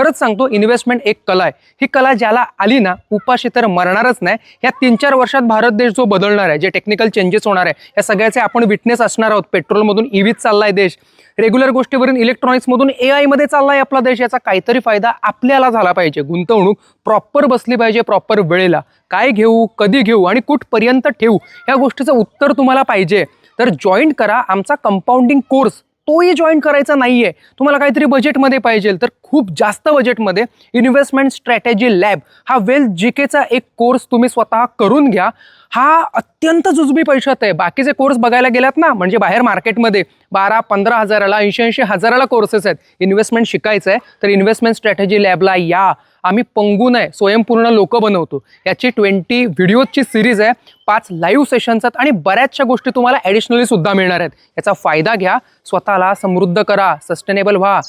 खरंच सांगतो इन्व्हेस्टमेंट एक कला आहे. ही कला ज्याला आली ना उपाशी तर मरणारच नाही. या तीन चार वर्षात भारत देश जो बदलणार आहे जे टेक्निकल चेंजेस होणार आहे या सगळ्याचे आपण विटनेस असणार आहोत. पेट्रोलमधून ईव्हीत आहे देश. रेग्युलर गोष्टीवरून इलेक्ट्रॉनिक्समधून ए आयमध्ये चालला आहे आपला देश. याचा काहीतरी फायदा आपल्याला झाला पाहिजे. गुंतवणूक प्रॉपर बसली पाहिजे प्रॉपर वेळेला. काय घेऊ कधी घेऊ आणि कुठपर्यंत ठेवू या गोष्टीचं उत्तर तुम्हाला पाहिजे. तर जॉईन करा आमचा कंपाऊंडिंग कोर्स तोही जॉईन करायचा नाही आहे तुम्हाला काहीतरी बजेटमध्ये पाहिजे. तर खूप जास्त बजेटमध्ये इन्व्हेस्टमेंट स्ट्रॅटेजी लॅब हा वेल जी केचा एक कोर्स तुम्ही स्वतः करून घ्या. हा अत्यंत जुजबी पैशात आहे. बाकीचे कोर्स बघायला गेलात ना म्हणजे बाहेर मार्केटमध्ये बारा पंधरा हजाराला ऐंशी ऐंशी हजाराला कोर्सेस आहेत. इन्व्हेस्टमेंट शिकायचं आहे तर इन्व्हेस्टमेंट स्ट्रॅटेजी लॅबला या. आम्ही पंगून आहे स्वयंपूर्ण लोक बनवतो. याची ट्वेंटी व्हिडिओची सिरीज आहे. पाच लाईव्ह सेशन्स आहेत आणि बऱ्याचशा गोष्टी तुम्हाला ॲडिशनली सुद्धा मिळणार आहेत. याचा फायदा घ्या. स्वतःला समृद्ध करा. सस्टेनेबल व्हा.